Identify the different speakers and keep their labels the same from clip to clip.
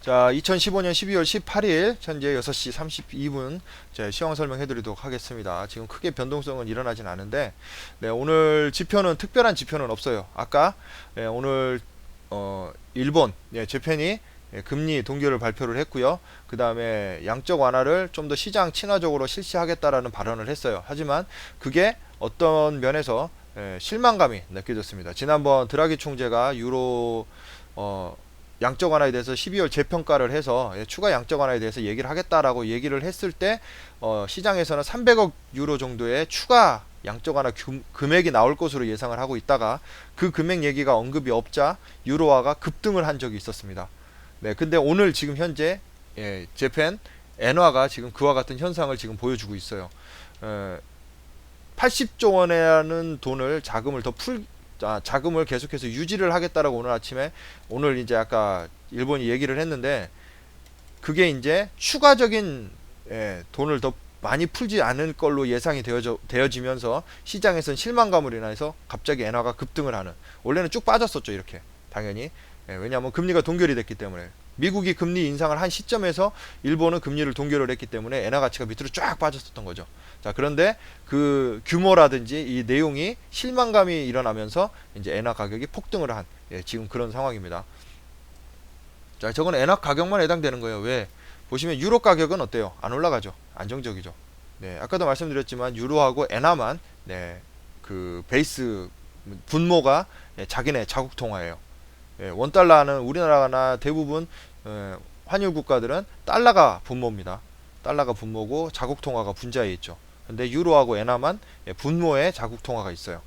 Speaker 1: 자, 2015년 12월 18일 현재 6시 32분 제 시황 설명해 드리도록 하겠습니다. 지금 크게 변동성은 일어나진 않은데 네, 오늘 지표는 특별한 지표는 없어요. 아까 예, 오늘 어, 일본 예, 재팬이 예, 금리 동결을 발표를 했고요. 그 다음에 양적 완화를 좀 더 시장 친화적으로 실시하겠다라는 발언을 했어요. 하지만 그게 어떤 면에서 예, 실망감이 느껴졌습니다. 지난번 드라기 총재가 유로 어, 양적 완화에 대해서 12월 재평가를 해서 예, 추가 양적 완화에 대해서 얘기를 하겠다라고 얘기를 했을 때 어, 시장에서는 300억 유로 정도의 추가 양적 완화 금, 금액이 나올 것으로 예상을 하고 있다가 그 금액 얘기가 언급이 없자 유로화가 급등을 한 적이 있었습니다. 네, 근데 오늘 지금 현재 예, 재팬 엔화가 지금 그와 같은 현상을 지금 보여주고 있어요. 에, 80조 원이라는 돈을 자금을 더 풀, 아, 자금을 계속해서 유지를 하겠다라고 오늘 아침에 오늘 이제 아까 일본이 얘기를 했는데 그게 이제 추가적인 예, 돈을 더 많이 풀지 않을 걸로 예상이 되어져, 되어지면서 시장에선 실망감으로 인해서 갑자기 엔화가 급등을 하는. 원래는 쭉 빠졌었죠 이렇게. 당연히. 예, 왜냐하면 금리가 동결이 됐기 때문에 미국이 금리 인상을 한 시점에서 일본은 금리를 동결을 했기 때문에 엔화 가치가 밑으로 쫙 빠졌었던 거죠. 자 그런데 그 규모라든지 이 내용이 실망감이 일어나면서 이제 엔화 가격이 폭등을 한 예, 지금 그런 상황입니다. 자 저건 엔화 가격만 해당되는 거예요. 왜 보시면 유로 가격은 어때요? 안 올라가죠. 안정적이죠. 네 아까도 말씀드렸지만 유로하고 엔화만 네 그 베이스 분모가 예, 자기네 자국 통화예요. 예, 원 달러는 우리나라나 대부분 예, 환율 국가들은 달러가 분모입니다. 달러가 분모고 자국 통화가 분자에 있죠. 근데 유로하고 엔화만 예, 분모에 자국 통화가 있어요.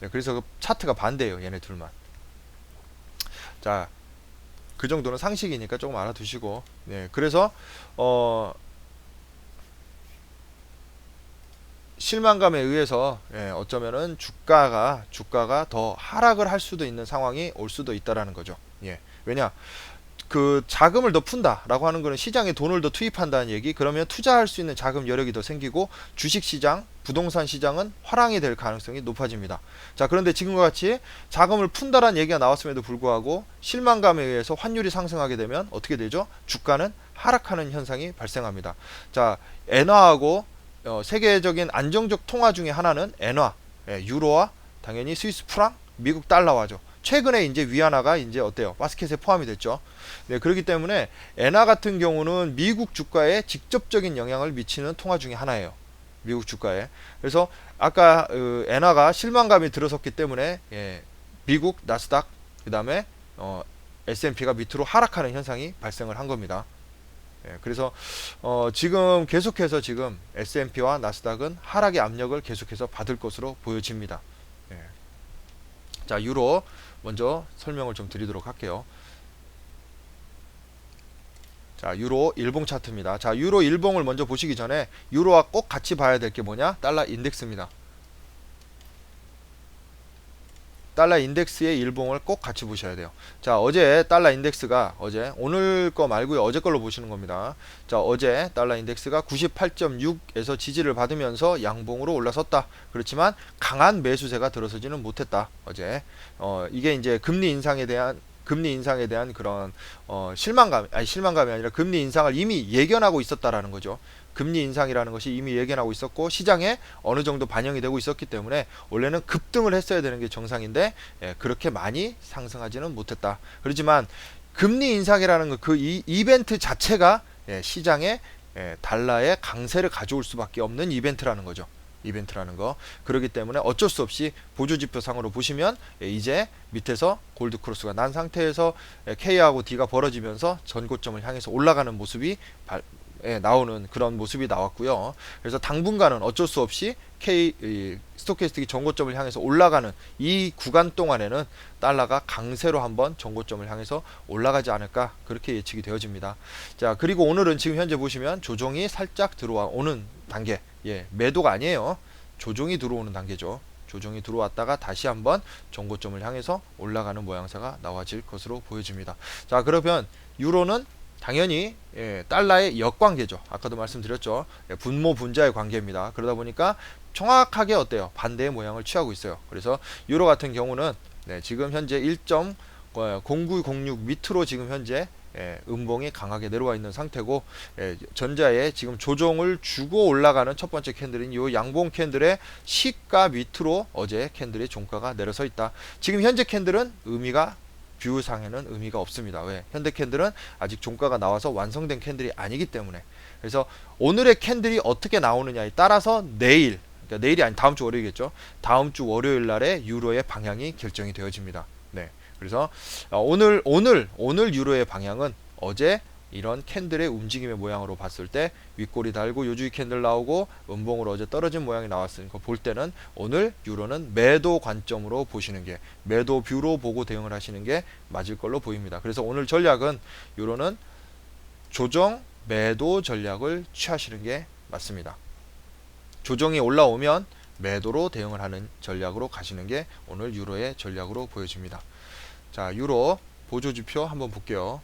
Speaker 1: 네, 그래서 그 차트가 반대예요. 얘네 둘만. 자, 그 정도는 상식이니까 조금 알아두시고. 네, 그래서 어 실망감에 의해서 예, 어쩌면은 주가가 주가가 더 하락을 할 수도 있는 상황이 올 수도 있다라는 거죠. 예. 왜냐? 그 자금을 더 푼다라고 하는 거는 시장에 돈을 더 투입한다는 얘기. 그러면 투자할 수 있는 자금 여력이 더 생기고 주식 시장, 부동산 시장은 화랑이 될 가능성이 높아집니다. 자, 그런데 지금과 같이 자금을 푼다라는 얘기가 나왔음에도 불구하고 실망감에 의해서 환율이 상승하게 되면 어떻게 되죠? 주가는 하락하는 현상이 발생합니다. 자, 엔화하고 어, 세계적인 안정적 통화 중에 하나는 엔화, 예, 유로와 당연히 스위스 프랑, 미국 달러화죠. 최근에 이제 위안화가 이제 어때요? 바스켓에 포함이 됐죠. 네, 그렇기 때문에 엔화 같은 경우는 미국 주가에 직접적인 영향을 미치는 통화 중에 하나예요. 미국 주가에. 그래서 아까 어, 엔화가 실망감이 들어섰기 때문에 예, 미국 나스닥 그다음에 어, S&P가 밑으로 하락하는 현상이 발생을 한 겁니다. 예, 그래서 어, 지금 계속해서 지금 S&P와 나스닥은 하락의 압력을 계속해서 받을 것으로 보여집니다. 예. 자 유로 먼저 설명을 좀 드리도록 할게요. 자 유로 일봉 차트입니다. 자 유로 일봉을 먼저 보시기 전에 유로와 꼭 같이 봐야 될 게 뭐냐? 달러 인덱스입니다. 달러 인덱스의 일봉을 꼭 같이 보셔야 돼요. 자, 어제 달러 인덱스가 어제 오늘 거 말고요. 어제 걸로 보시는 겁니다. 자, 어제 달러 인덱스가 98.6에서 지지를 받으면서 양봉으로 올라섰다. 그렇지만 강한 매수세가 들어서지는 못했다. 어제. 어, 이게 이제 금리 인상에 대한 금리 인상에 대한 그런 어, 실망감 아니 실망감이 아니라 금리 인상을 이미 예견하고 있었다라는 거죠. 금리 인상이라는 것이 이미 예견하고 있었고 시장에 어느 정도 반영이 되고 있었기 때문에 원래는 급등을 했어야 되는 게 정상인데 예, 그렇게 많이 상승하지는 못했다. 그렇지만 금리 인상이라는 그 이벤트 자체가 예, 시장에 예, 달러의 강세를 가져올 수밖에 없는 이벤트라는 거죠. 이벤트라는 거. 그렇기 때문에 어쩔 수 없이 보조 지표상으로 보시면 예, 이제 밑에서 골드 크로스가 난 상태에서 예, K하고 D가 벌어지면서 전고점을 향해서 올라가는 모습이 발, 예, 나오는 그런 모습이 나왔고요. 그래서 당분간은 어쩔 수 없이 K 이, 스토캐스틱이 전고점을 향해서 올라가는 이 구간 동안에는 달러가 강세로 한번 전고점을 향해서 올라가지 않을까 그렇게 예측이 되어집니다. 자 그리고 오늘은 지금 현재 보시면 조정이 살짝 들어와 오는 단계 예 매도가 아니에요. 조정이 들어오는 단계죠. 조정이 들어왔다가 다시 한번 전고점을 향해서 올라가는 모양새가 나와질 것으로 보여집니다. 자 그러면 유로는 당연히 예, 달러의 역관계죠. 아까도 말씀드렸죠. 예, 분모 분자의 관계입니다. 그러다 보니까 정확하게 어때요? 반대의 모양을 취하고 있어요. 그래서 유로 같은 경우는 네, 지금 현재 1. 어, 0906 밑으로 지금 현재 예, 음봉이 강하게 내려와 있는 상태고 예, 전자에 지금 조정을 주고 올라가는 첫 번째 캔들인 이 양봉 캔들의 시가 밑으로 어제 캔들의 종가가 내려서 있다. 지금 현재 캔들은 의미가 뷰상에는 의미가 없습니다. 왜? 현대 캔들은 아직 종가가 나와서 완성된 캔들이 아니기 때문에 그래서 오늘의 캔들이 어떻게 나오느냐에 따라서 내일 그러니까 내일이 아닌 다음 주 월요일이겠죠. 다음 주 월요일 날에 유로의 방향이 결정이 되어집니다. 네. 그래서 어, 오늘 오늘 오늘 유로의 방향은 어제 이런 캔들의 움직임의 모양으로 봤을 때 윗골이 달고 요주의 캔들 나오고 음봉으로 어제 떨어진 모양이 나왔으니까 볼 때는 오늘 유로는 매도 관점으로 보시는 게 매도 뷰로 보고 대응을 하시는 게 맞을 걸로 보입니다. 그래서 오늘 전략은 유로는 조정 매도 전략을 취하시는 게 맞습니다. 조정이 올라오면 매도로 대응을 하는 전략으로 가시는 게 오늘 유로의 전략으로 보여집니다. 자, 유로 보조지표 한번 볼게요.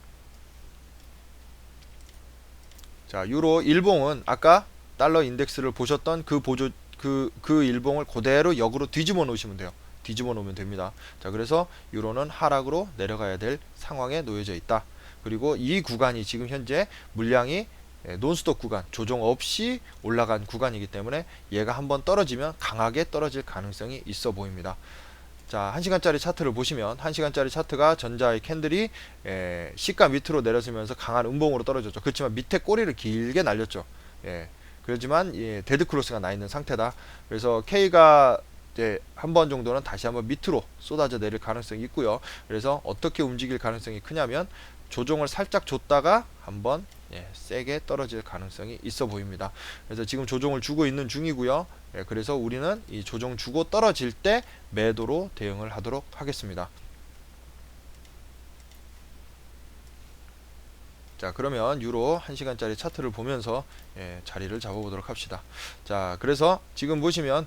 Speaker 1: 자, 유로 일봉은 아까 달러 인덱스를 보셨던 그 보조 그, 그 일봉을 그대로 역으로 뒤집어 놓으시면 돼요. 뒤집어 놓으면 됩니다. 자, 그래서 유로는 하락으로 내려가야 될 상황에 놓여져 있다. 그리고 이 구간이 지금 현재 물량이 예, 논스톱 구간 조정 없이 올라간 구간이기 때문에 얘가 한번 떨어지면 강하게 떨어질 가능성이 있어 보입니다. 자, 1시간짜리 차트를 보시면 1시간짜리 차트가 전자의 캔들이 에, 시가 밑으로 내려서면서 강한 음봉으로 떨어졌죠. 그렇지만 밑에 꼬리를 길게 날렸죠. 예. 그렇지만 예, 데드 크로스가 나 있는 상태다. 그래서 K가 이제 한 번 정도는 다시 한번 밑으로 쏟아져 내릴 가능성이 있고요. 그래서 어떻게 움직일 가능성이 크냐면 조정을 살짝 줬다가 한번 예, 세게 떨어질 가능성이 있어 보입니다. 그래서 지금 조정을 주고 있는 중이고요. 예, 그래서 우리는 이 조정 주고 떨어질 때 매도로 대응을 하도록 하겠습니다. 자 그러면 유로 1시간짜리 차트를 보면서 예, 자리를 잡아보도록 합시다. 자 그래서 지금 보시면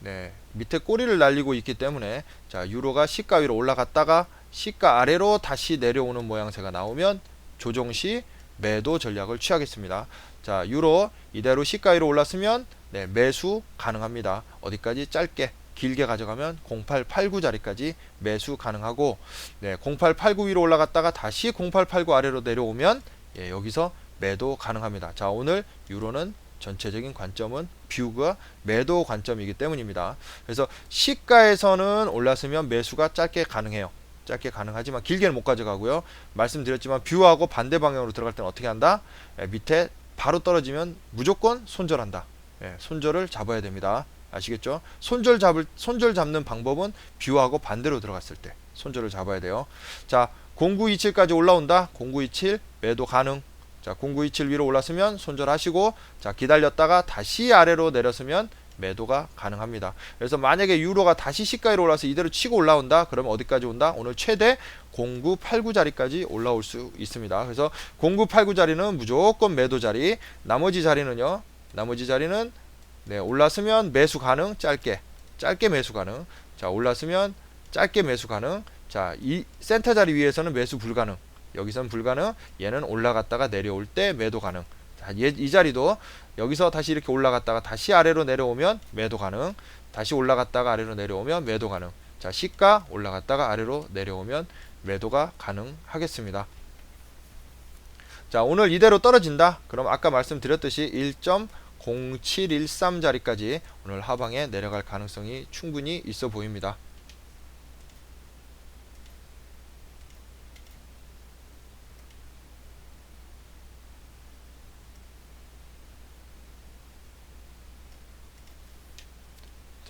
Speaker 1: 네, 밑에 꼬리를 날리고 있기 때문에 자 유로가 시가 위로 올라갔다가 시가 아래로 다시 내려오는 모양새가 나오면 조정 시 매도 전략을 취하겠습니다. 자, 유로 이대로 시가 위로 올랐으면 네, 매수 가능합니다. 어디까지 짧게 길게 가져가면 0889 자리까지 매수 가능하고 네, 0889 위로 올라갔다가 다시 0889 아래로 내려오면 예, 여기서 매도 가능합니다. 자, 오늘 유로는 전체적인 관점은 뷰가 매도 관점이기 때문입니다. 그래서 시가에서는 올랐으면 매수가 짧게 가능해요. 짧게 가능하지만 길게는 못 가져가고요. 말씀드렸지만 뷰하고 반대 방향으로 들어갈 때는 어떻게 한다? 예, 밑에 바로 떨어지면 무조건 손절한다. 예, 손절을 잡아야 됩니다. 아시겠죠? 손절 잡을 손절 잡는 방법은 뷰하고 반대로 들어갔을 때 손절을 잡아야 돼요. 자, 0927까지 올라온다. 0927 매도 가능. 자, 0927 위로 올랐으면 손절하시고 자, 기다렸다가 다시 아래로 내렸으면 매도가 가능합니다. 그래서 만약에 유로가 다시 시가로 올라서 이대로 치고 올라온다. 그러면 어디까지 온다? 오늘 최대 0989 자리까지 올라올 수 있습니다. 그래서 0989 자리는 무조건 매도 자리. 나머지 자리는요. 나머지 자리는 네, 올랐으면 매수 가능. 짧게. 짧게 매수 가능. 자, 올랐으면 짧게 매수 가능. 자, 이 센터 자리 위에서는 매수 불가능. 여기선 불가능. 얘는 올라갔다가 내려올 때 매도 가능. 자, 얘, 이 자리도 여기서 다시 이렇게 올라갔다가 다시 아래로 내려오면 매도 가능. 다시 올라갔다가 아래로 내려오면 매도 가능. 자, 시가 올라갔다가 아래로 내려오면 매도가 가능하겠습니다. 자, 오늘 이대로 떨어진다. 그럼 아까 말씀드렸듯이 1.0713 자리까지 오늘 하방에 내려갈 가능성이 충분히 있어 보입니다.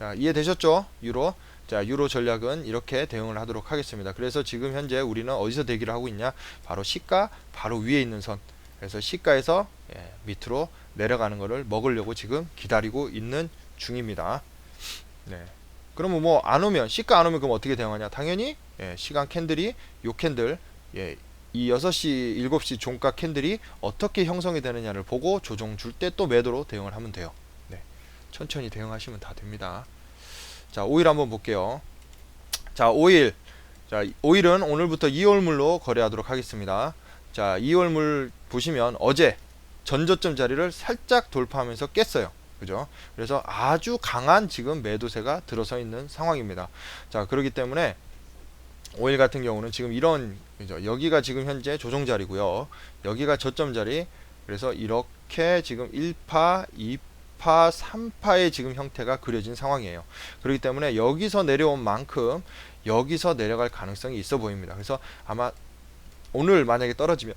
Speaker 1: 자, 이해되셨죠? 유로. 자, 유로 전략은 이렇게 대응을 하도록 하겠습니다. 그래서 지금 현재 우리는 어디서 대기를 하고 있냐? 바로 시가 바로 위에 있는 선. 그래서 시가에서 예, 밑으로 내려가는 것을 먹으려고 지금 기다리고 있는 중입니다. 네. 그러면 뭐 안 오면 시가 안 오면 그럼 어떻게 대응하냐? 당연히 예, 시간 캔들이 요 캔들 예, 이 6시, 7시 종가 캔들이 어떻게 형성이 되느냐를 보고 조정 줄 때 또 매도로 대응을 하면 돼요. 천천히 대응하시면 다 됩니다. 자, 오일 한번 볼게요. 자, 오일. 자, 오일은 오늘부터 2월물로 거래하도록 하겠습니다. 자, 2월물 보시면 어제 전저점 자리를 살짝 돌파하면서 깼어요. 그죠? 그래서 아주 강한 지금 매도세가 들어서 있는 상황입니다. 자, 그렇기 때문에 오일 같은 경우는 지금 이런 그죠? 여기가 지금 현재 조정 자리고요. 여기가 저점 자리. 그래서 이렇게 지금 1파, 2파, 3파의 지금 형태가 그려진 상황이에요. 그렇기 때문에 여기서 내려온 만큼 여기서 내려갈 가능성이 있어 보입니다. 그래서 아마 오늘 만약에 떨어지면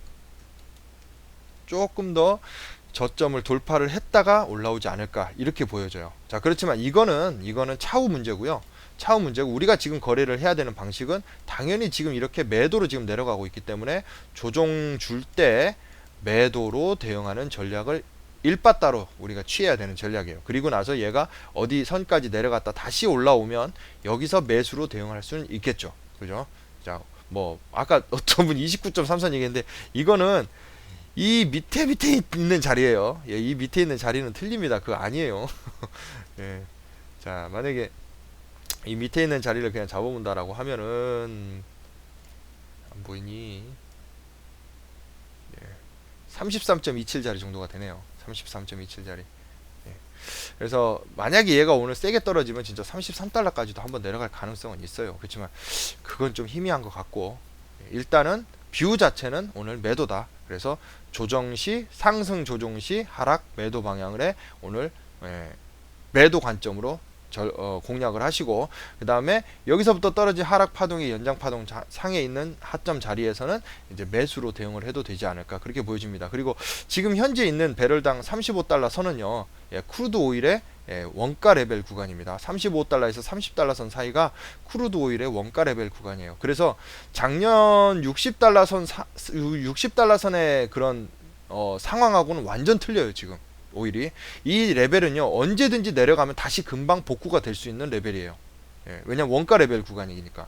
Speaker 1: 조금 더 저점을 돌파를 했다가 올라오지 않을까 이렇게 보여져요. 자 그렇지만 이거는 이거는 차후 문제고요. 차후 문제고 우리가 지금 거래를 해야 되는 방식은 당연히 지금 이렇게 매도로 지금 내려가고 있기 때문에 조정 줄 때 매도로 대응하는 전략을 일바따로 우리가 취해야 되는 전략이에요. 그리고 나서 얘가 어디 선까지 내려갔다 다시 올라오면 여기서 매수로 대응할 수는 있겠죠. 그죠? 자, 뭐 아까 어떤 분 29.33 얘기했는데 이거는 이 밑에 밑에 있는 자리예요. 예, 이 밑에 있는 자리는 틀립니다. 그거 아니에요. 예. 자, 만약에 이 밑에 있는 자리를 그냥 잡아본다라고 하면은 안 보이니? 예. 33.27 자리 정도가 되네요. 33.27 자리. 예. 그래서 만약에 얘가 오늘 세게 떨어지면 진짜 33달러까지도 한번 내려갈 가능성은 있어요. 그렇지만 그건 좀 희미한 것 같고 예. 일단은 뷰 자체는 오늘 매도다. 그래서 조정 시 상승 조정 시 하락 매도 방향을 해 오늘 예, 매도 관점으로 절, 어, 공략을 하시고 그 다음에 여기서부터 떨어진 하락 파동의 연장 파동 자, 상에 있는 하점 자리에서는 이제 매수로 대응을 해도 되지 않을까 그렇게 보여집니다. 그리고 지금 현재 있는 배럴당 35달러 선은요 예, 크루드 오일의 예, 원가 레벨 구간입니다. 35달러에서 30달러 선 사이가 크루드 오일의 원가 레벨 구간이에요. 그래서 작년 60달러 선 60달러 선의 그런 어, 상황하고는 완전 틀려요 지금. 오일이 이 레벨은요 언제든지 내려가면 다시 금방 복구가 될 수 있는 레벨이에요. 예, 왜냐면 원가 레벨 구간이니까.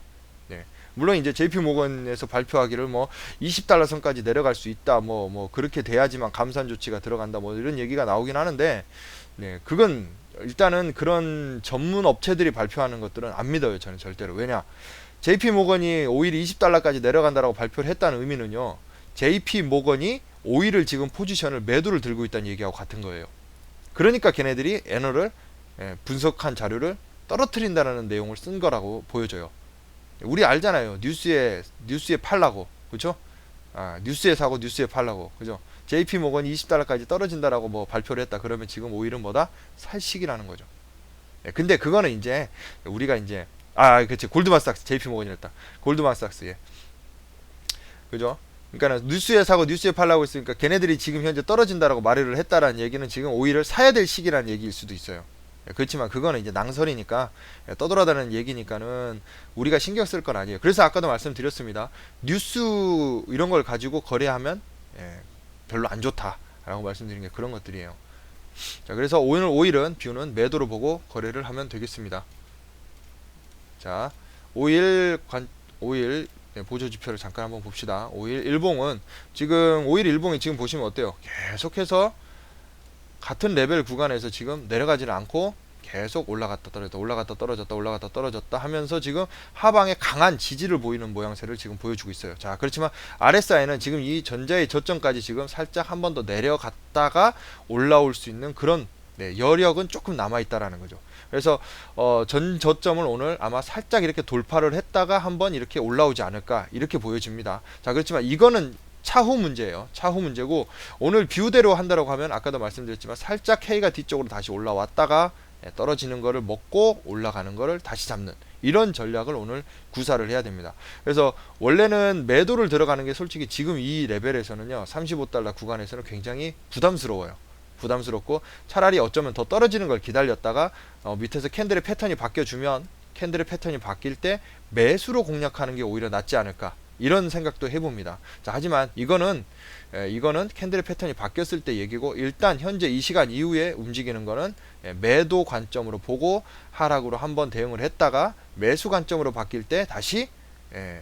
Speaker 1: 예. 물론 이제 JP 모건에서 발표하기를 뭐 20달러 선까지 내려갈 수 있다 뭐뭐 그렇게 돼야지만 감산 조치가 들어간다 뭐 이런 얘기가 나오긴 하는데 네 그건 일단은 그런 전문 업체들이 발표하는 것들은 안 믿어요 저는 절대로 왜냐 JP 모건이 오일이 20달러까지 내려간다라고 발표를 했다는 의미는요 JP 모건이 오일을 지금 포지션을 매도를 들고 있다는 얘기하고 같은 거예요. 그러니까 걔네들이 애너를 예, 분석한 자료를 떨어뜨린다는 내용을 쓴 거라고 보여져요. 우리 알잖아요. 뉴스에 뉴스에 팔라고 그렇죠? 아, 뉴스에 사고 뉴스에 팔라고 그죠? JP 모건이 20달러까지 떨어진다라고 뭐 발표를 했다. 그러면 지금 오일은 뭐다? 살식이라는 거죠. 예, 근데 그거는 이제 우리가 이제 아, 그치 골드만삭스 JP 모건이었다. 골드만삭스 예. 그죠? 그러니까 뉴스에 사고 뉴스에 팔라고 했으니까 걔네들이 지금 현재 떨어진다라고 말을 했다라는 얘기는 지금 오일을 사야 될 시기라는 얘기일 수도 있어요. 예, 그렇지만 그거는 이제 낭설이니까 예, 떠돌아다는 얘기니까는 우리가 신경 쓸 건 아니에요. 그래서 아까도 말씀드렸습니다. 뉴스 이런 걸 가지고 거래하면 예, 별로 안 좋다라고 말씀드린 게 그런 것들이에요. 자, 그래서 오늘 오일은 뷰는 매도로 보고 거래를 하면 되겠습니다. 자, 오일 관 오일 네, 보조 지표를 잠깐 한번 봅시다. 5일 일봉은 지금 5일 일봉이 지금 보시면 어때요? 계속해서 같은 레벨 구간에서 지금 내려가지는 않고 계속 올라갔다 떨어졌다 올라갔다 떨어졌다 올라갔다 떨어졌다 하면서 지금 하방에 강한 지지를 보이는 모양새를 지금 보여주고 있어요. 자 그렇지만 RSI는 지금 이 전자의 저점까지 지금 살짝 한 번 더 내려갔다가 올라올 수 있는 그런 네, 여력은 조금 남아 있다라는 거죠. 그래서 어, 전 저점을 오늘 아마 살짝 이렇게 돌파를 했다가 한번 이렇게 올라오지 않을까 이렇게 보여집니다. 자 그렇지만 이거는 차후 문제예요. 차후 문제고 오늘 뷰대로 한다고 하면 아까도 말씀드렸지만 살짝 K가 뒤쪽으로 다시 올라왔다가 예, 떨어지는 거를 먹고 올라가는 거를 다시 잡는 이런 전략을 오늘 구사를 해야 됩니다. 그래서 원래는 매도를 들어가는 게 솔직히 지금 이 레벨에서는요 35달러 구간에서는 굉장히 부담스러워요. 부담스럽고 차라리 어쩌면 더 떨어지는 걸 기다렸다가 어, 밑에서 캔들의 패턴이 바뀌어주면 캔들의 패턴이 바뀔 때 매수로 공략하는 게 오히려 낫지 않을까 이런 생각도 해봅니다. 자 하지만 이거는 에, 이거는 캔들의 패턴이 바뀌었을 때 얘기고 일단 현재 이 시간 이후에 움직이는 거는 에, 매도 관점으로 보고 하락으로 한번 대응을 했다가 매수 관점으로 바뀔 때 다시 에,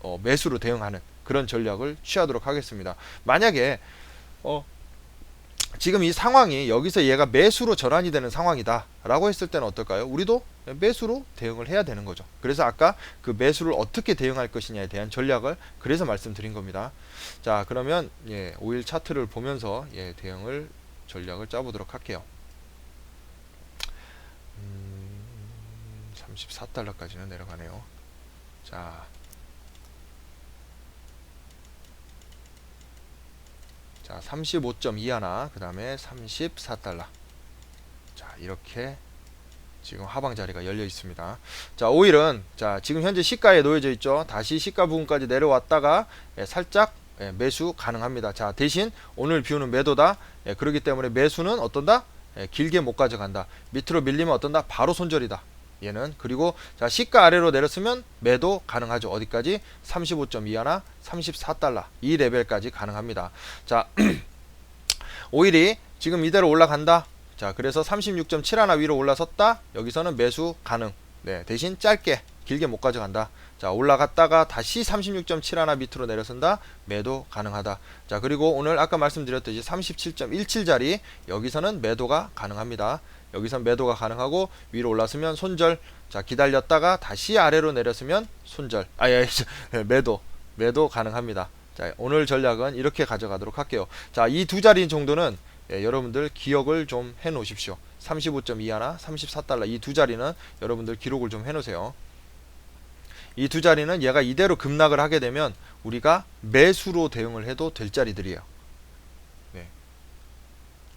Speaker 1: 어, 매수로 대응하는 그런 전략을 취하도록 하겠습니다. 만약에 어, 지금 이 상황이 여기서 얘가 매수로 전환이 되는 상황이다 라고 했을 때는 어떨까요? 우리도 매수로 대응을 해야 되는 거죠. 그래서 아까 그 매수를 어떻게 대응할 것이냐에 대한 전략을 그래서 말씀드린 겁니다. 자 그러면 예, 5일 차트를 보면서 예, 대응을 전략을 짜보도록 할게요. 음, 34달러까지는 내려가네요. 자. 자, 35.2 하나, 그 다음에 34달러. 자, 이렇게 지금 하방 자리가 열려 있습니다. 자, 오일은 자, 지금 현재 시가에 놓여져 있죠. 다시 시가 부분까지 내려왔다가 예, 살짝 예, 매수 가능합니다. 자, 대신 오늘 비우는 매도다. 예, 그렇기 때문에 매수는 어떤다? 예, 길게 못 가져간다. 밑으로 밀리면 어떤다? 바로 손절이다. 얘는 그리고 자 시가 아래로 내렸으면 매도 가능하죠. 어디까지? 35.2 하나, 34달러 이 레벨까지 가능합니다. 자 오일이 지금 이대로 올라간다. 자 그래서 36.7 하나 위로 올라섰다. 여기서는 매수 가능. 네 대신 짧게 길게 못 가져간다. 자 올라갔다가 다시 36.7 하나 밑으로 내려선다. 매도 가능하다. 자 그리고 오늘 아까 말씀드렸듯이 37.17짜리 여기서는 매도가 가능합니다. 여기선 매도가 가능하고 위로 올랐으면 손절. 자 기다렸다가 다시 아래로 내렸으면 손절. 아예 매도. 매도 가능합니다. 자 오늘 전략은 이렇게 가져가도록 할게요. 자 이 두 자리 정도는 예, 여러분들 기억을 좀 해 놓으십시오. 35.2 하나 34달러. 이 두 자리는 여러분들 기록을 좀 해 놓으세요. 이 두 자리는 얘가 이대로 급락을 하게 되면 우리가 매수로 대응을 해도 될 자리들이에요. 네.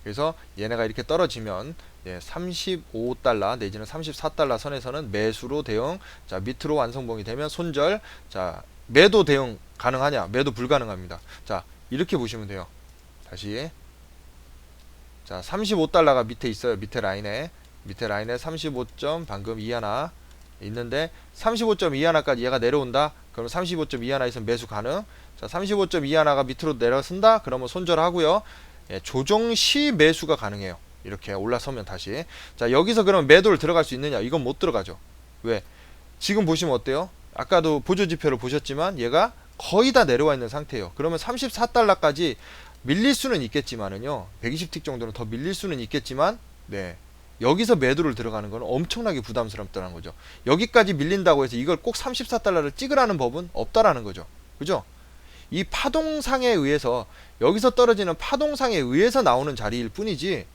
Speaker 1: 그래서 얘네가 이렇게 떨어지면 예, 35달러 내지는 34달러 선에서는 매수로 대응 자 밑으로 완성봉이 되면 손절 자 매도 대응 가능하냐? 매도 불가능합니다. 자 이렇게 보시면 돼요. 다시. 자 35달러가 밑에 있어요 밑에 라인에. 밑에 라인에 35점 방금 2 하나 있는데 35.2 하나까지 얘가 내려온다? 그럼 35.2 하나 있으면 매수 가능. 자 35.2 하나가 밑으로 내려선다? 그러면 손절하고요. 예, 조정 시 매수가 가능해요 이렇게 올라서면 다시. 자 여기서 그러면 매도를 들어갈 수 있느냐? 이건 못 들어가죠. 왜? 지금 보시면 어때요? 아까도 보조지표를 보셨지만 얘가 거의 다 내려와 있는 상태예요. 그러면 34달러까지 밀릴 수는 있겠지만은요 120틱 정도는 더 밀릴 수는 있겠지만 네. 여기서 매도를 들어가는 건 엄청나게 부담스럽다는 거죠. 여기까지 밀린다고 해서 이걸 꼭 34달러를 찍으라는 법은 없다라는 거죠. 그죠? 이 파동상에 의해서 여기서 떨어지는 파동상에 의해서 나오는 자리일 뿐이지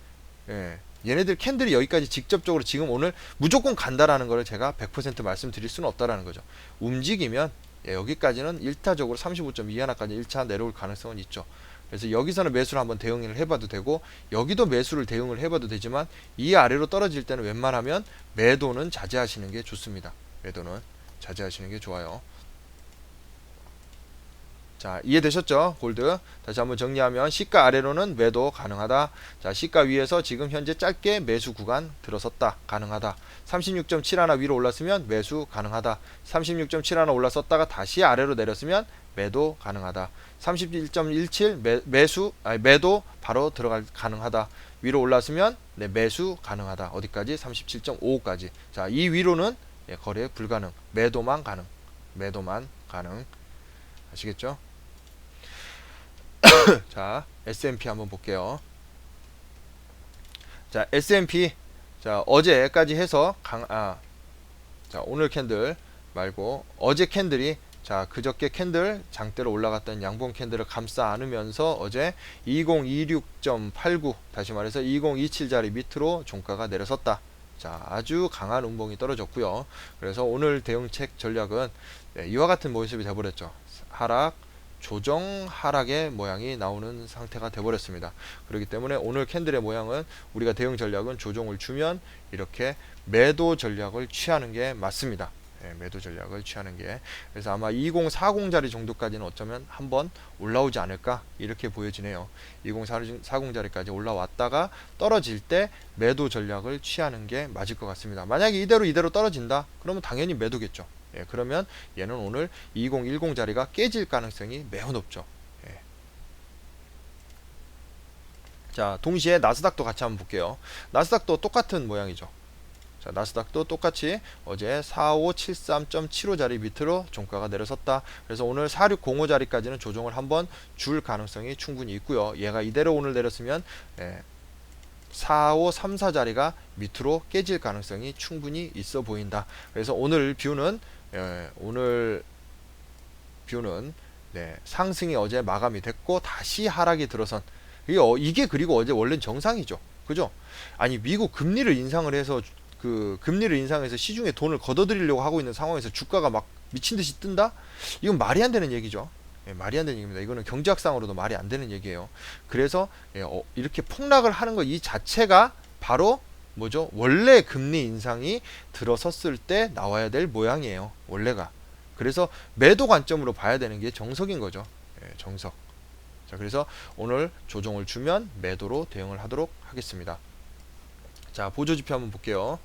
Speaker 1: 예. 얘네들 캔들이 여기까지 직접적으로 지금 오늘 무조건 간다라는 것을 제가 100% 말씀드릴 수는 없다라는 거죠. 움직이면 예, 여기까지는 1타적으로 35.2 하나까지 1차 내려올 가능성은 있죠. 그래서 여기서는 매수를 한번 대응을 해봐도 되고 여기도 매수를 대응을 해봐도 되지만 이 아래로 떨어질 때는 웬만하면 매도는 자제하시는 게 좋습니다. 매도는 자제하시는 게 좋아요. 자 이해되셨죠? 골드. 다시 한번 정리하면 시가 아래로는 매도 가능하다. 자 시가 위에서 지금 현재 짧게 매수 구간 들어섰다. 가능하다. 36.7 하나 위로 올랐으면 매수 가능하다. 36.7 하나 올랐었다가 다시 아래로 내렸으면 매도 가능하다. 31.17 매, 매수 아니 매도 바로 들어갈 가능하다. 위로 올랐으면 네, 매수 가능하다. 어디까지? 37.55까지. 자 이 위로는 예, 거래 불가능. 매도만 가능. 매도만 가능. 아시겠죠? 자, S&P 한번 볼게요. 자, S&P 자, 어제까지 해서 강 아. 자, 오늘 캔들 말고 어제 캔들이 자, 그저께 캔들 장대로 올라갔던 양봉 캔들을 감싸 안으면서 어제 2026.89 다시 말해서 2027 자리 밑으로 종가가 내려섰다. 자, 아주 강한 운봉이 떨어졌고요. 그래서 오늘 대응책 전략은 네, 이와 같은 모습이 되버렸죠. 하락, 조정 하락의 모양이 나오는 상태가 되버렸습니다. 그렇기 때문에 오늘 캔들의 모양은 우리가 대응 전략은 조정을 주면 이렇게 매도 전략을 취하는 게 맞습니다. 네, 매도 전략을 취하는 게. 그래서 아마 2040 자리 정도까지는 어쩌면 한번 올라오지 않을까 이렇게 보여지네요. 2040 자리까지 올라왔다가 떨어질 때 매도 전략을 취하는 게 맞을 것 같습니다. 만약에 이대로 이대로 떨어진다? 그러면 당연히 매도겠죠 예, 그러면 얘는 오늘 2010 자리가 깨질 가능성이 매우 높죠. 예. 자, 동시에 나스닥도 같이 한번 볼게요. 나스닥도 똑같은 모양이죠. 자, 나스닥도 똑같이 어제 4573.75 자리 밑으로 종가가 내려섰다. 그래서 오늘 4605 자리까지는 조정을 한번 줄 가능성이 충분히 있고요. 얘가 이대로 오늘 내렸으면 예, 4534 자리가 밑으로 깨질 가능성이 충분히 있어 보인다. 그래서 오늘 뷰는 예, 오늘 뷰는 네, 상승이 어제 마감이 됐고 다시 하락이 들어선 이게, 어, 이게 그리고 어제 원래는 정상이죠. 그죠? 아니 미국 금리를 인상을 해서 그 금리를 인상해서 시중에 돈을 걷어들이려고 하고 있는 상황에서 주가가 막 미친 듯이 뜬다? 이건 말이 안 되는 얘기죠. 예, 말이 안 되는 얘기입니다. 이거는 경제학상으로도 말이 안 되는 얘기예요. 그래서 예, 어, 이렇게 폭락을 하는 것 이 자체가 바로 뭐죠? 원래 금리 인상이 들어섰을 때 나와야 될 모양이에요. 원래가. 그래서 매도 관점으로 봐야 되는 게 정석인 거죠. 예, 정석. 자, 그래서 오늘 조정을 주면 매도로 대응을 하도록 하겠습니다. 자, 보조 지표 한번 볼게요.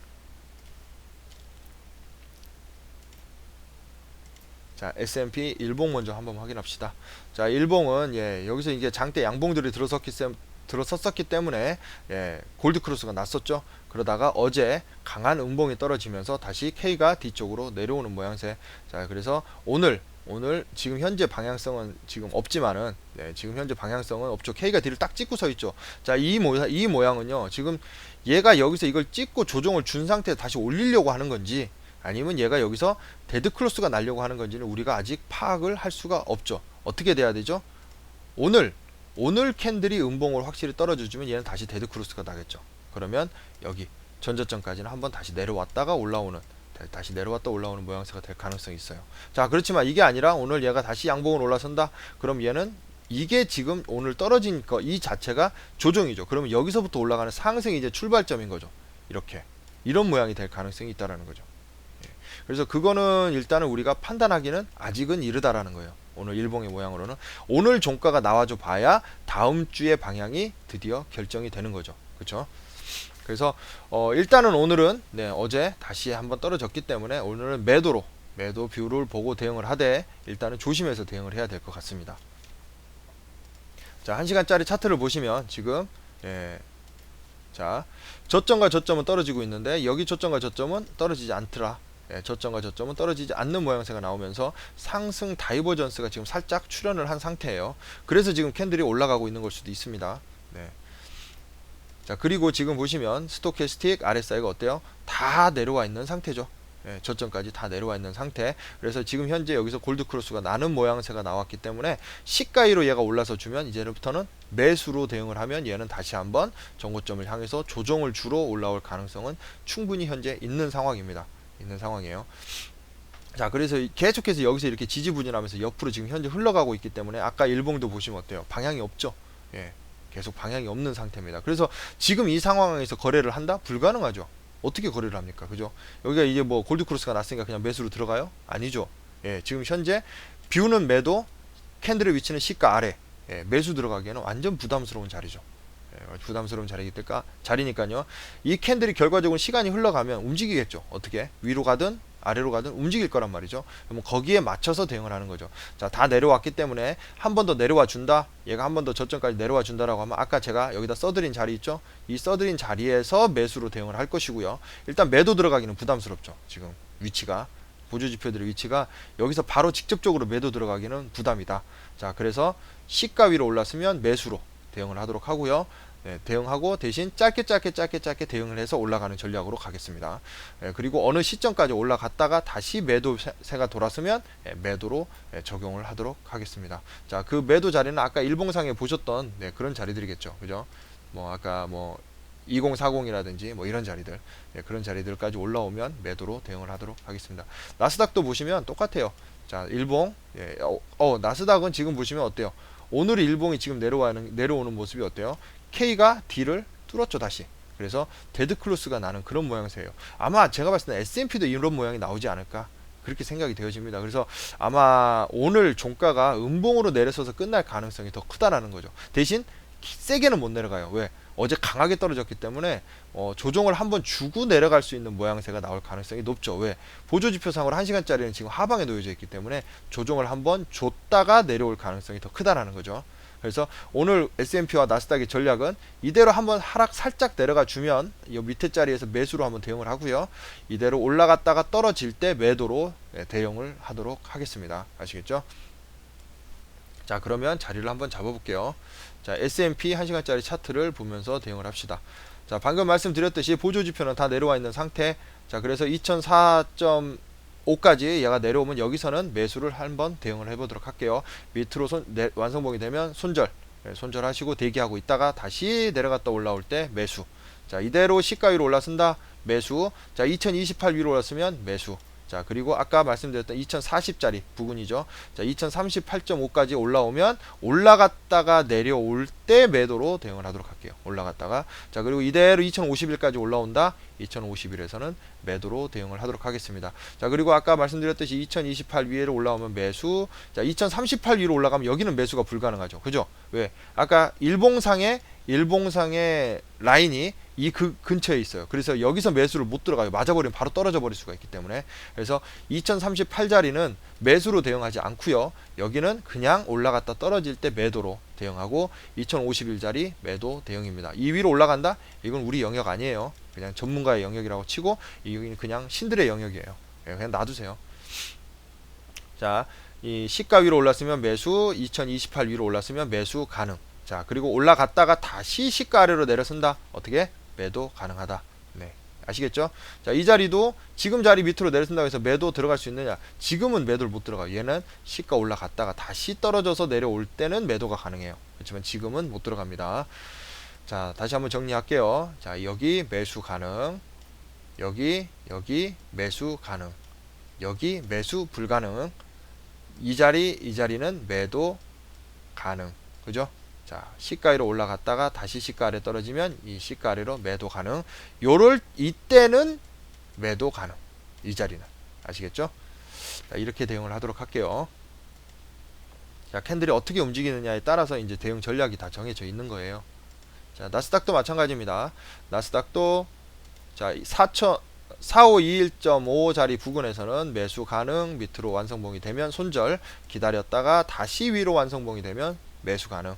Speaker 1: 자, S&P 일봉 먼저 한번 확인합시다. 자, 일봉은 예, 여기서 이제 장대 양봉들이 들어섰기 셈 들어섰었기 때문에 예, 골드 크로스가 났었죠. 그러다가 어제 강한 음봉이 떨어지면서 다시 K가 뒤쪽으로 내려오는 모양새. 자, 그래서 오늘 오늘 지금 현재 방향성은 지금 없지만은 네, 지금 현재 방향성은 없죠. K가 뒤를 딱 찍고 서 있죠. 자, 이 모양 이 모양은요. 지금 얘가 여기서 이걸 찍고 조정을 준 상태에 다시 올리려고 하는 건지 아니면 얘가 여기서 데드 클로스가 날려고 하는 건지는 우리가 아직 파악을 할 수가 없죠. 어떻게 돼야 되죠? 오늘 오늘 캔들이 음봉을 확실히 떨어져주면 얘는 다시 데드 크로스가 나겠죠. 그러면 여기 전저점까지는 한번 다시 내려왔다가 올라오는 다- 다시 내려왔다 올라오는 모양새가 될 가능성이 있어요. 자 그렇지만 이게 아니라 오늘 얘가 다시 양봉을 올라선다. 그럼 얘는 이게 지금 오늘 떨어진 거 이 자체가 조정이죠. 그러면 여기서부터 올라가는 상승이 이제 출발점인 거죠. 이렇게 이런 모양이 될 가능성이 있다라는 거죠. 예. 그래서 그거는 일단은 우리가 판단하기는 아직은 이르다라는 거예요. 오늘 일봉의 모양으로는 오늘 종가가 나와줘 봐야 다음 주의 방향이 드디어 결정이 되는 거죠. 그렇죠? 그래서 어 일단은 오늘은 네, 어제 다시 한번 떨어졌기 때문에 오늘은 매도로 매도 뷰를 보고 대응을 하되 일단은 조심해서 대응을 해야 될 것 같습니다. 자, 1시간짜리 차트를 보시면 지금 예. 자, 저점과 저점은 떨어지고 있는데 여기 저점과 저점은 떨어지지 않더라. 예, 저점과 저점은 떨어지지 않는 모양새가 나오면서 상승 다이버전스가 지금 살짝 출현을 한 상태예요. 그래서 지금 캔들이 올라가고 있는 걸 수도 있습니다. 네. 자 그리고 지금 보시면 스토캐스틱 RSI가 어때요? 다 내려와 있는 상태죠. 예, 저점까지 다 내려와 있는 상태. 그래서 지금 현재 여기서 골드 크로스가 나는 모양새가 나왔기 때문에 시가위로 얘가 올라서 주면 이제부터는 매수로 대응을 하면 얘는 다시 한번 정고점을 향해서 조정을 주로 올라올 가능성은 충분히 현재 있는 상황입니다. 있는 상황이에요. 자, 그래서 이- 계속해서 여기서 이렇게 지지부진하면서 옆으로 지금 현재 흘러가고 있기 때문에 아까 일봉도 보시면 어때요? 방향이 없죠. 예. 계속 방향이 없는 상태입니다. 그래서 지금 이 상황에서 거래를 한다? 불가능하죠. 어떻게 거래를 합니까? 그죠? 여기가 이제 뭐 골드크로스가 났으니까 그냥 매수로 들어가요? 아니죠. 예, 지금 현재 뷰는 매도, 캔들의 위치는 시가 아래. 예, 매수 들어가기에는 완전 부담스러운 자리죠. 예, 부담스러운 때문에 자리니까요. 이 캔들이 결과적으로 시간이 흘러가면 움직이겠죠. 어떻게? 위로 가든 아래로 가든 움직일 거란 말이죠. 그럼 거기에 맞춰서 대응을 하는 거죠. 자, 다 내려왔기 때문에 한 번 더 내려와 준다. 얘가 한 번 더 저점까지 내려와 준다라고 하면 아까 제가 여기다 써드린 자리 있죠? 이 써드린 자리에서 매수로 대응을 할 것이고요. 일단 매도 들어가기는 부담스럽죠. 지금 위치가 보조 지표들의 위치가 여기서 바로 직접적으로 매도 들어가기는 부담이다. 자, 그래서 시가 위로 올랐으면 매수로 대응을 하도록 하고요. 네, 대응하고 대신 짧게 짧게 짧게 짧게 대응을 해서 올라가는 전략으로 가겠습니다. 예, 그리고 어느 시점까지 올라갔다가 다시 매도세가 돌았으면 예, 매도로 예, 적용을 하도록 하겠습니다. 자, 그 매도 자리는 아까 일봉상에 보셨던 네, 그런 자리들이겠죠. 그죠? 뭐 아까 뭐 2040이라든지 뭐 이런 자리들 예, 그런 자리들까지 올라오면 매도로 대응을 하도록 하겠습니다. 나스닥도 보시면 똑같아요. 자, 일봉 예, 어, 어, 나스닥은 지금 보시면 어때요? 오늘 일봉이 지금 내려와는 내려오는 모습이 어때요? K가 D를 뚫었죠 다시. 그래서 데드 클로스가 나는 그런 모양새예요. 아마 제가 봤을 때 S&P도 이런 모양이 나오지 않을까 그렇게 생각이 되어집니다. 그래서 아마 오늘 종가가 음봉으로 내려서서 끝날 가능성이 더 크다라는 거죠. 대신 세게는 못 내려가요. 왜? 어제 강하게 떨어졌기 때문에 어, 조정을 한번 주고 내려갈 수 있는 모양새가 나올 가능성이 높죠. 왜? 보조 지표상으로 1시간짜리는 지금 하방에 놓여져 있기 때문에 조정을 한번 줬다가 내려올 가능성이 더 크다라는 거죠. 그래서 오늘 S&P와 나스닥의 전략은 이대로 한번 하락 살짝 내려가 주면 이 밑에 자리에서 매수로 한번 대응을 하고요. 이대로 올라갔다가 떨어질 때 매도로 네, 대응을 하도록 하겠습니다. 아시겠죠? 자, 그러면 자리를 한번 잡아 볼게요. 자, S&P 1시간짜리 차트를 보면서 대응을 합시다. 자, 방금 말씀드렸듯이 보조 지표는 다 내려와 있는 상태. 자, 그래서 2004.5까지 얘가 내려오면 여기서는 매수를 한번 대응을 해보도록 할게요. 밑으로 손, 내, 완성봉이 되면 손절. 네, 손절하시고 대기하고 있다가 다시 내려갔다 올라올 때 매수. 자, 이대로 시가 위로 올라선다. 매수. 자, 2028 위로 올랐으면 매수. 자, 그리고 아까 말씀드렸던 2040짜리 부근이죠. 자, 2038.5까지 올라오면 올라갔다가 내려올 때 매도로 대응을 하도록 할게요. 올라갔다가. 자, 그리고 이대로 2051까지 올라온다. 2051에서는 매도로 대응을 하도록 하겠습니다. 자, 그리고 아까 말씀드렸듯이 2028 위로 올라오면 매수. 자, 2038 위로 올라가면 여기는 매수가 불가능하죠. 그죠? 왜? 아까 일봉상의 일봉상의 라인이 이 그 근처에 있어요. 그래서 여기서 매수를 못 들어가요. 맞아버리면 바로 떨어져 버릴 수가 있기 때문에. 그래서 2038 자리는 매수로 대응하지 않고요. 여기는 그냥 올라갔다 떨어질 때 매도로 대응하고 2051자리 매도 대응입니다. 이 위로 올라간다? 이건 우리 영역 아니에요. 그냥 전문가의 영역이라고 치고 이건 그냥 신들의 영역이에요. 예, 그냥 놔두세요. 자, 이 시가 위로 올랐으면 매수, 2028 위로 올랐으면 매수 가능. 자, 그리고 올라갔다가 다시 시가 아래로 내려선다. 어떻게? 매도 가능하다. 네. 아시겠죠? 자, 이 자리도 지금 자리 밑으로 내려선다고 해서 매도 들어갈 수 있느냐? 지금은 매도를 못 들어가요. 얘는 시가 올라갔다가 다시 떨어져서 내려올 때는 매도가 가능해요. 그렇지만 지금은 못 들어갑니다. 자, 다시 한번 정리할게요. 자, 여기 매수 가능. 여기, 여기 매수 가능. 여기 매수 불가능. 이 자리, 이 자리는 매도 가능. 그죠? 자, 시가 위로 올라갔다가 다시 시가 아래 떨어지면 이 시가 아래로 매도 가능. 요럴 이때는 매도 가능. 이 자리는. 아시겠죠? 자, 이렇게 대응을 하도록 할게요. 자, 캔들이 어떻게 움직이느냐에 따라서 이제 대응 전략이 다 정해져 있는 거예요. 자, 나스닥도 마찬가지입니다. 나스닥도 자, 4천 4521.5 자리 부근에서는 매수 가능 밑으로 완성봉이 되면 손절 기다렸다가 다시 위로 완성봉이 되면 매수 가능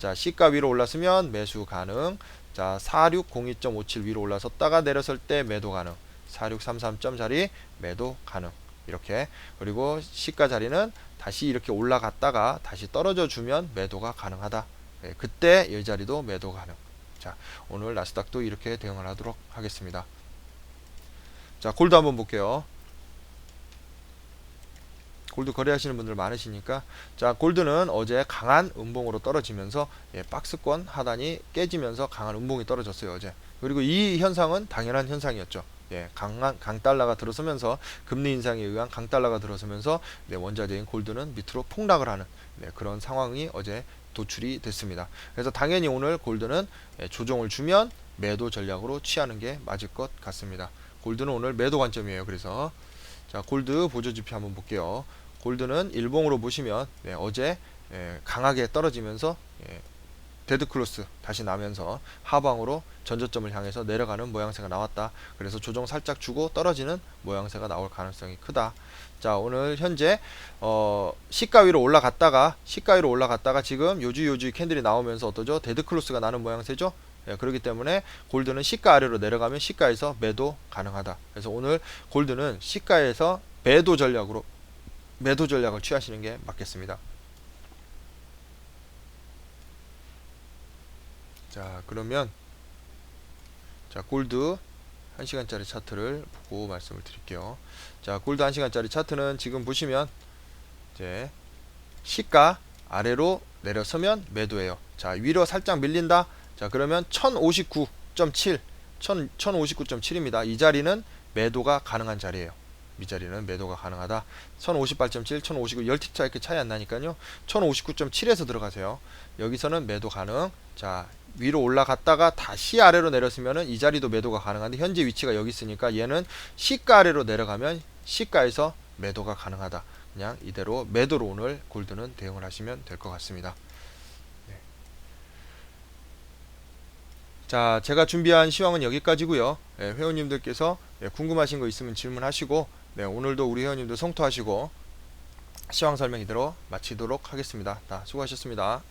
Speaker 1: 자 시가 위로 올랐으면 매수 가능. 자 4602.57 위로 올라섰다가 내려설 때 매도 가능. 4633점 자리 매도 가능. 이렇게. 그리고 시가 자리는 다시 이렇게 올라갔다가 다시 떨어져 주면 매도가 가능하다. 네, 그때 이 자리도 매도 가능. 자 오늘 나스닥도 이렇게 대응을 하도록 하겠습니다. 자 골드 한번 볼게요 골드 거래하시는 분들 많으시니까 자 골드는 어제 강한 음봉으로 떨어지면서 예, 박스권 하단이 깨지면서 강한 음봉이 떨어졌어요 어제 그리고 이 현상은 당연한 현상이었죠 예, 강한 강달러가 들어서면서 금리 인상에 의한 강달러가 들어서면서 네, 원자재인 골드는 밑으로 폭락을 하는 네, 그런 상황이 어제 도출이 됐습니다. 그래서 당연히 오늘 골드는 예, 조정을 주면 매도 전략으로 취하는 게 맞을 것 같습니다. 골드는 오늘 매도 관점이에요. 그래서 자 골드 보조 지표 한번 볼게요. 골드는 일봉으로 보시면 네, 어제 예, 강하게 떨어지면서 예, 데드 클로스 다시 나면서 하방으로 전저점을 향해서 내려가는 모양새가 나왔다. 그래서 조정 살짝 주고 떨어지는 모양새가 나올 가능성이 크다. 자 오늘 현재 어, 시가 위로 올라갔다가 시가 위로 올라갔다가 지금 요주 요주 캔들이 나오면서 어떠죠? 데드 클로스가 나는 모양새죠. 예, 그렇기 때문에 골드는 시가 아래로 내려가면 시가에서 매도 가능하다. 그래서 오늘 골드는 시가에서 매도 전략으로 매도 전략을 취하시는 게 맞겠습니다. 자 그러면 자 골드 1시간짜리 차트를 보고 말씀을 드릴게요. 자 골드 1시간짜리 차트는 지금 보시면 이제 시가 아래로 내려서면 매도예요. 자 위로 살짝 밀린다. 자 그러면 1059.7 1059.7입니다. 이 자리는 매도가 가능한 자리예요 이 자리는 매도가 가능하다 1058.7 1059 10틱 차 이렇게 차이 안 나니까요 1059.7에서 들어가세요 여기서는 매도 가능 자 위로 올라갔다가 다시 아래로 내렸으면은 이 자리도 매도가 가능한데 현재 위치가 여기 있으니까 얘는 시가 아래로 내려가면 시가에서 매도가 가능하다. 그냥 이대로 매도로 오늘 골드는 대응을 하시면 될 것 같습니다. 네. 자, 제가 준비한 시황은 여기까지고요. 네, 회원님들께서 네, 궁금하신 거 있으면 질문하시고 네, 오늘도 우리 회원님들 성토하시고 시황 설명 이대로 마치도록 하겠습니다. 다 수고하셨습니다.